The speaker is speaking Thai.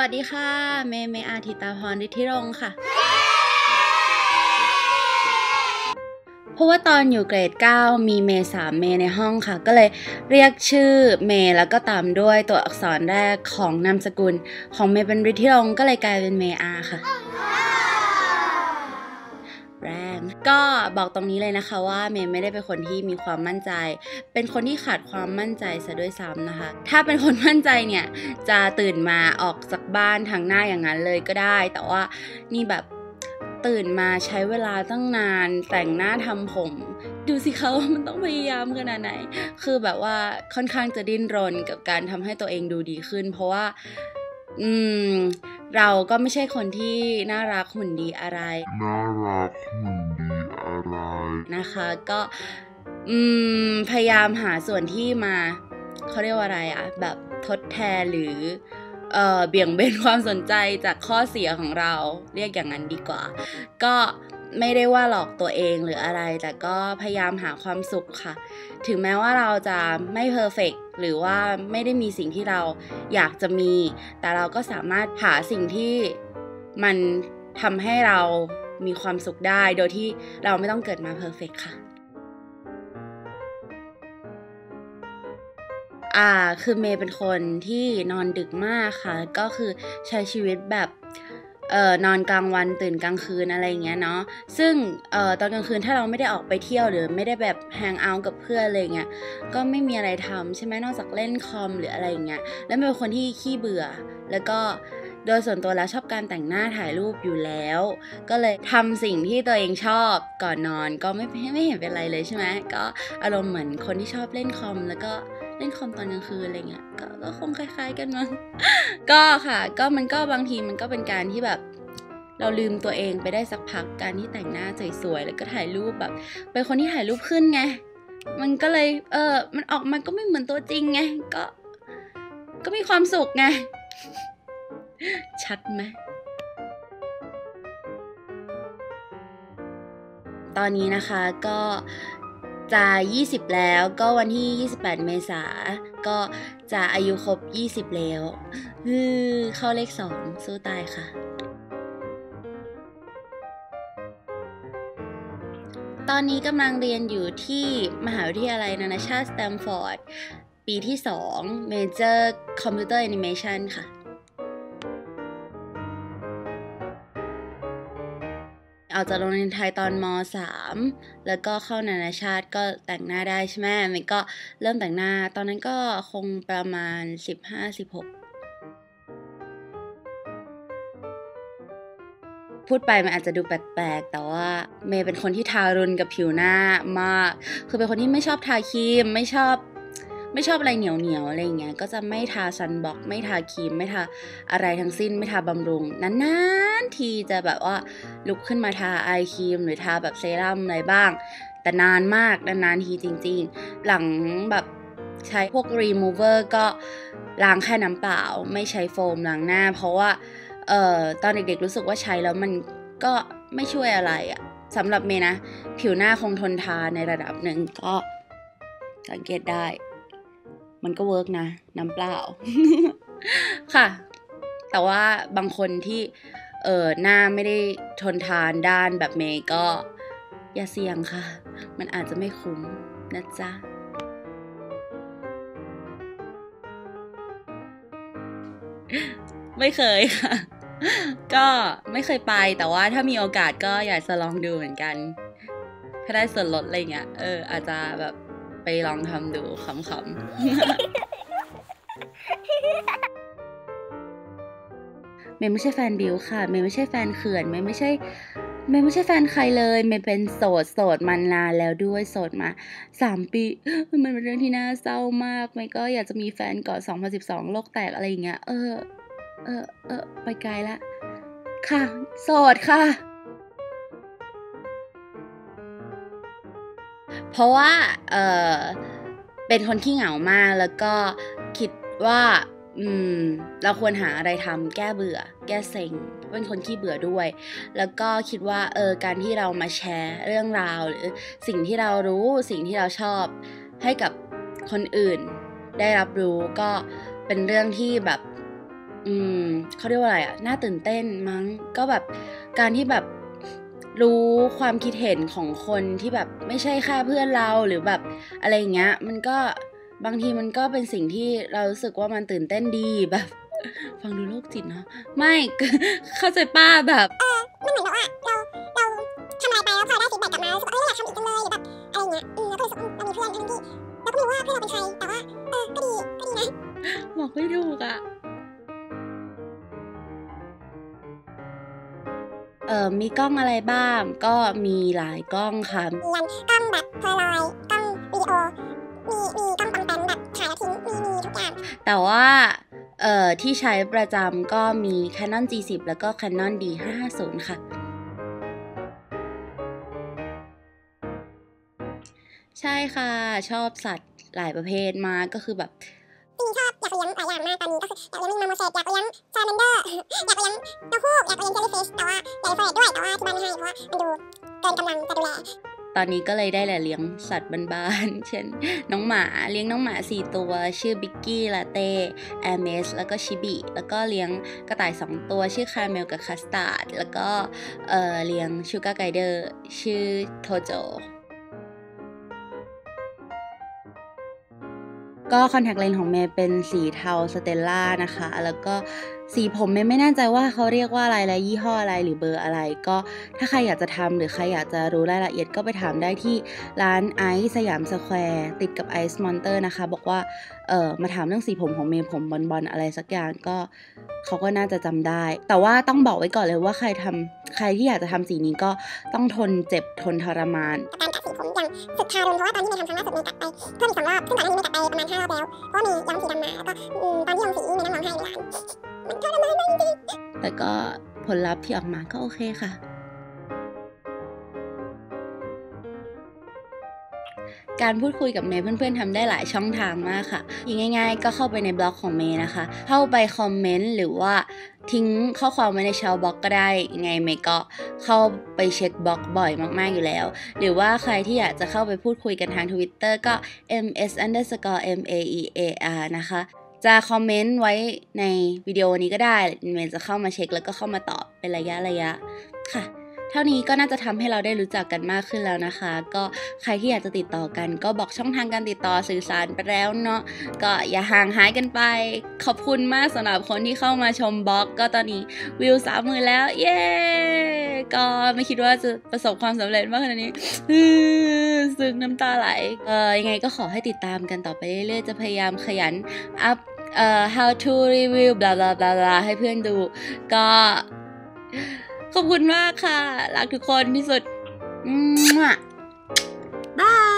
วัสดีค่ะ เมย์เมย์อาทิตาพรฤทธิรงค์ค่ะ เพราะว่าตอนอยู่เกรด 9 มีเมย์สามเมย์ในห้องค่ะ ก็เลยเรียกชื่อเมย์แล้วก็ตามด้วยตัวอักษรแรกของนามสกุล ของเมย์เป็นฤทธิรงค์ก็เลยกลายเป็นเมย์อาค่ะ ก็บอกตรงนี้เลยนะคะว่าเมย์ไม่ได้เป็นคนที่มีความมั่นใจ เป็นคนที่ขาดความมั่นใจซะด้วยซ้ำนะคะ ถ้าเป็นคนมั่นใจเนี่ยจะตื่นมาออกจากบ้านทางหน้าอย่างนั้นเลยก็ได้ แต่ว่านี่แบบตื่นมาใช้เวลาตั้งนานแต่งหน้าทำผม ดูสิคะว่ามันต้องพยายามขนาดไหน คือแบบว่าค่อนข้างจะดิ้นรนกับการทำให้ตัวเองดูดีขึ้น เพราะว่า อืม เราก็ไม่ใช่คนที่น่ารักหุ่นดีอะไร น่ารักหุ่น นะคะ ก็พยายามหาส่วนที่มาเขาเรียกว่าอะไรอะแบบทดแทนหรือเอ่อเบี่ยงเบนความสนใจจากข้อเสียของเราเรียกอย่างนั้นดีกว่า ก็ไม่ได้ว่าหลอกตัวเองหรืออะไร แต่ก็พยายามหาความสุขค่ะ ถึงแม้ว่าเราจะไม่เพอร์เฟกหรือว่าไม่ได้มีสิ่งที่เราอยากจะมี แต่เราก็สามารถหาสิ่งที่มันทำให้เรา มีความสุขได้โดยที่เราไม่ต้องเกิดมาเพอร์เฟกค่ะอ่าคือเมย์เป็นคนที่นอนดึกมากค่ะ ก็คือใช้ชีวิตแบบเอ่อนอนกลางวันตื่นกลางคืนอะไรเงี้ยเนาะซึ่งเอ่อตอนกลางคืนถ้าเราไม่ได้ออกไปเที่ยวหรือไม่ได้แบบแฮงเอาท์กับเพื่อนอะไรเงี้ยก็ไม่มีอะไรทำใช่ไหมนอกจากเล่นคอมหรืออะไรเงี้ยแล้วเป็นคนที่ขี้เบื่อ แล้วก็ โดยส่วนตัวแล้วชอบการแต่งหน้าถ่ายรูปอยู่แล้ว ก็เลยทำสิ่งที่ตัวเองชอบก่อนนอนก็ไม่ไม่เห็นเป็นไรเลยใช่ไหมก็อารมณ์เหมือนคนที่ชอบเล่นคอมแล้วก็เล่นคอมตอนกลางคืนอะไรเงี้ยก็ก็คงคล้าย ๆกันมั้งก็ค่ะก็มันก็บางทีมันก็เป็นการที่แบบเราลืมตัวเองไปได้สักพักการที่แต่งหน้าสวยๆแล้วก็ถ่ายรูปแบบเป็นคนที่ถ่ายรูปขึ้นไง มันก็เลยเออมันออกมาก็ไม่เหมือนตัวจริงไงก็ก็มีความสุขไง ชัดไหมตอนนี้นะคะก็จะ 20 แล้วก็วันที่ 28 เมษาก็จะอายุครบ 20 แล้วฮือเข้าเลข 2 สู้ตายค่ะ ตอนนี้กำลังเรียนอยู่ที่มหาวิทยาลัยนานาชาติสแตมฟอร์ด ปีที่ 2 Major Computer Animation ค่ะ เอาจากโรงเรียนไทยตอนม .3 แล้วก็เข้านานาชาติก็แต่งหน้าได้ใช่ไหมมันก็เริ่มแต่งหน้า ตอนนั้นก็คงประมาณ 15-16พูดไปมันอาจจะดูแปลกๆ แต่ว่าเมย์เป็นคนที่ทารุณกับผิวหน้ามาก คือเป็นคนที่ไม่ชอบทาครีม ไม่ชอบ ไม่ชอบอะไรเหนียวเหนียวอะไรอย่างเงี้ยก็จะไม่ทาซันบล็อก ไม่ทาครีม ไม่ทาอะไรทั้งสิ้น ไม่ทาบำรุงนานๆทีจะแบบว่าลุกขึ้นมาทาไอครีม หรือทาแบบเซรั่มอะไรบ้าง แต่นานมากนานๆทีจริง ๆ หลังแบบใช้พวก remover ก็ล้างแค่น้ำเปล่า ไม่ใช้โฟมล้างหน้า เพราะว่าเอ่อตอนเด็กๆรู้สึกว่าใช้แล้วมันก็ไม่ช่วยอะไรอะสำหรับเมนะ ผิวหน้าคงทนทานในระดับหนึ่งก็สังเกตได้ มันก็เวิร์กนะ น้ำเปล่า ค่ะ แต่ว่าบางคนที่ เออหน้าไม่ได้ทนทานด้านแบบเมย์ก็ อย่าเสี่ยงค่ะ มันอาจจะไม่คุ้มนะจ๊ะไม่เคยค่ะ ก็ไม่เคยไปแต่ว่าถ้ามีโอกาสก็อยากจะลองดูเหมือนกัน ถ้าได้ส่วนลดอะไรเงี้ย เออ อาจจะแบบ ไปลองทำดูขำๆเมย์ไม่ใช่แฟนบิวค่ะ เมย์ไม่ใช่แฟนเขื่อน เมย์ไม่ใช่ เมย์ไม่ใช่แฟนใครเลย เมย์เป็นโสดโสดมานานแล้วด้วยโสดมาสามปี มันเป็นเรื่องที่น่าเศร้ามาก เมย์ก็อยากจะมีแฟนก่อน2012 โลกแตกอะไรอย่างเงี้ย เออ เออ เออ ไปไกลละ ค่ะ โสดค่ะ เพราะว่าเออเป็นคนขี้เหงามากแล้วก็คิดว่าอืมเราควรหาอะไรทำแก้เบื่อ แก้เซ็งเป็นคนขี้เบื่อด้วย แล้วก็คิดว่าเออการที่เรามาแชร์เรื่องราว หรือสิ่งที่เรารู้สิ่งที่เราชอบให้กับคนอื่น ได้รับรู้ก็เป็นเรื่องที่แบบ อืมเขาเรียกว่าอะไรอะน่าตื่นเต้นมั้งก็แบบการที่แบบ รู้ความคิดเห็นของคนที่แบบไม่ใช่แค่เพื่อนเราหรือแบบอะไรอย่างเงี้ย มันก็บางทีมันก็เป็นสิ่งที่เรารู้สึกว่ามันตื่นเต้นดีแบบ ฟังดูโรคจิตเนาะไม่เข้าใจป้าแบบมันเหมือนแบบว่าเราเราทำอะไรไปแล้วพอได้ฟีดแบ็กกลับมารู้สึกว่าเอออยากทำอีกจังเลยหรือแบบอะไรเงี้ยอืมแล้วก็รู้สึกว่าเรามีเพื่อนทั้งที่เราก็ไม่รู้ว่าเพื่อนเราเป็นใครแต่ว่าเออก็ดีก็ดีนะบอกไม่ถูกอะ เออมีกล้องอะไรบ้าง ก็มีหลายกล้องค่ะมียันกล้องแบบโพลารอยด์กล้องวิดีโอ มีมีกล้องปังแปนแบบถ่ายแล้วทิ้งมีมีทุกอย่าง แต่ว่าเอ่อที่ใช้ประจำก็มี Canon G10 แล้วก็ Canon D550 ค่ะ ใช่ค่ะ ชอบสัตว์หลายประเภทมากก็คือแบบ ลี้ยงหลายอย่างมากตอนนี้ก็คืออยากเลี้ยงมิงมาโมเซตอยากเลี้ยงซาแมนเดอร์ อยากเลี้ยงนกฮูกอยากเลี้ยงเจลลี่ฟิชแต่ว่าอยากเลี้ยงเฟรดด้วยแต่ว่าที่บ้านไม่ให้เพราะว่ามันดูเกินกำลังจะดูแลตอนนี้ก็เลยได้แหละเลี้ยงสัตว์บ้านๆ เช่น น้องหมาเลี้ยงน้องหมา 4 ตัว ชื่อบิกกี้ลาเต้แอร์เมสแล้วก็ชิบิ แล้วก็เลี้ยงกระต่าย 2 ตัว ชื่อคาเมลกับคัสตาร์ดแล้วก็เเลี้ยงชูการ์ไกเดอร์ชื่อโทโจ ก็คอนแทคเลนส์ของเมย์เป็นสีเทาสเตลล่านะคะ แล้วก็สีผมเมย์ไม่แน่ใจว่าเขาเรียกว่าอะไรและยี่ห้ออะไรหรือเบอร์อะไร ก็ถ้าใครอยากจะทำหรือใครอยากจะรู้รายละเอียดก็ไปถามได้ที่ร้านไอซ์สยามสแควร์ติดกับไอซ์มอนเตอร์นะคะ บอกว่าเออมาถามเรื่องสีผมของเมย์ผมบอลบอลอะไรสักอย่างก็เขาก็น่าจะจำได้ แต่ว่าต้องบอกไว้ก่อนเลยว่าใครทำใครที่อยากจะทำสีนี้ก็ต้องทนเจ็บทนทรมานการกัดสีผมอย่างสุดทารุณเพราะว่าตอนที่เมย์ทำครั้งล่าสุดเมย์กัดไปเพิ่มอีกสองรอบซึ่งก่อนหน้านี้เมย์กัดไป แล้วเพราะมีย้อมสีดำมาแล้วก็ตอนที่ย้อมสีมีนั่งร้องไห้ในร้านมันทรมานมากจริงๆแต่ก็ผลลัพธ์ที่ออกมาก็โอเคค่ะ การพูดคุยกับเมย์เพื่อนๆทำได้หลายช่องทางมากค่ะอย่งง่ายๆ ก็เข้าไปในบล็อกของเมย์นะคะ เข้าไปคอมเมนต์หรือว่า ทิ้งข้อความไว้ในชาวบล็อกก็ได้ยังไงเมก็เข้าไปเช็คบล็อกบ่อยมากๆอยู่แล้ว หรือว่าใครที่อยากจะเข้าไปพูดคุยกันทาง Twitter ก็ ms underscore m a e a r นะคะ จะคอมเมนต์ไว้ในวิดีโอนี้ก็ได้เมนจะเข้ามาเช็คแล้วก็เข้ามาตอบเป็นระยะระยะค่ะ เท่านี้ก็น่าจะทำให้เราได้รู้จักกันมากขึ้นแล้วนะคะ ก็ใครที่อยากจะติดต่อกัน ก็บอกช่องทางการติดต่อสื่อสารไปแล้วเนาะก็อย่าห่างหายกันไป ขอบคุณมากสำหรับคนที่เข้ามาชมบล็อก ก็ตอนนี้วิวสามหมื่นแล้ว เย้ก็ไม่คิดว่าจะประสบความสำเร็จมากขนาดนี้ซึ้งน้ำตาไหลเออยังไงก็ขอให้ติดตามกันต่อไปเรื่อยๆ จะพยายามขยันอัพเอ่อ how to review blah blah blah blah ให้เพื่อนดู ก็ ขอบคุณมากค่ะ รักทุกคนที่สุดบาย